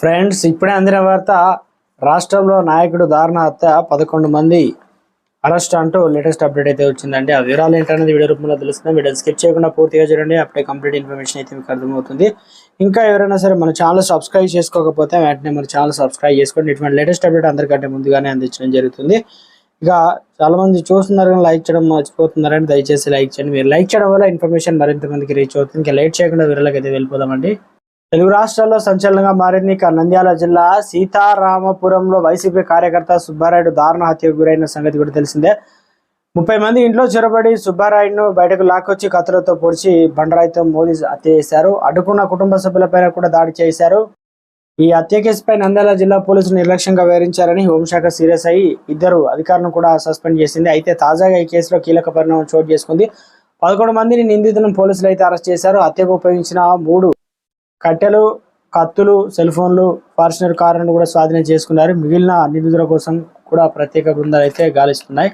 Friends ఇప్పుడే అందిన వార్త రాష్ట్రంలో నాయకుడు దారుణ హత్య పదకొండు మంది అరెస్ట్ అంటూ లేటెస్ట్ అప్డేట్ అయితే వచ్చిందండి. ఆ వివరాలు ఏంటనేది వీడియో రూపంలో తెలుస్తుంది. వీడియో స్కిప్ చేయకుండా పూర్తిగా చూడండి. అప్పుడే కంప్లీట్ ఇన్ఫర్మేషన్ అయితే మీకు అర్థమవుతుంది. ఇంకా ఎవరైనా సరే మన ఛానల్ సబ్స్క్రైబ్ చేసుకోకపోతే వెంటనే మన ఛానల్ సబ్స్క్రైబ్ చేసుకోండి. ఇటువంటి లేటెస్ట్ అప్డేట్ అందరికంటే ముందుగానే అందించడం జరుగుతుంది. ఇక చాలా మంది చూస్తున్నారు కానీ లైక్ చేయడం మర్చిపోతున్నారని దయచేసి లైక్ చేయండి. మీరు లైక్ చేయడం వల్ల ఇన్ఫర్మేషన్ మరింత మందికి రీచ్ అవుతుంది. ఇంకా లేట్ చేయకుండా వివరాలకు అయితే వెళ్ళిపోదామండి. తెలుగు రాష్ట్రాల్లో సంచలనంగా మారింది ఇక నంద్యాల జిల్లా సీతారామపురంలో వైసీపీ కార్యకర్త సుబ్బారాయుడు దారుణ హత్యకు గురైన సంగతి కూడా తెలిసిందే. ముప్పై మంది ఇంట్లో చొరబడి సుబ్బారాయుడును బయటకు లాక్కొచ్చి కత్తులతో పొడిచి బండరాయితో మోదీ హత్య చేశారు. అడ్డుకున్న కుటుంబ సభ్యులపైన కూడా దాడి చేశారు. ఈ హత్య కేసుపై నంద్యాల జిల్లా పోలీసులు నిర్లక్ష్యంగా వివరించారని హోంశాఖ సీరియస్ అయ్యి ఇద్దరు అధికారులను కూడా సస్పెండ్ చేసింది. అయితే తాజాగా ఈ కేసులో కీలక పరిణామం చోటు చేసుకుంది. పదకొండు మందిని నిందితులను పోలీసులు అయితే అరెస్ట్ చేశారు. హత్యకు ఉపయోగించిన మూడు కట్టెలు కత్తులు సెల్ ఫోన్లు ఫార్చునర్ కారును కూడా స్వాధీనం చేసుకున్నారు. మిగిలిన నిందితుల కోసం కూడా ప్రత్యేక బృందాలు అయితే గాలిస్తున్నాయి.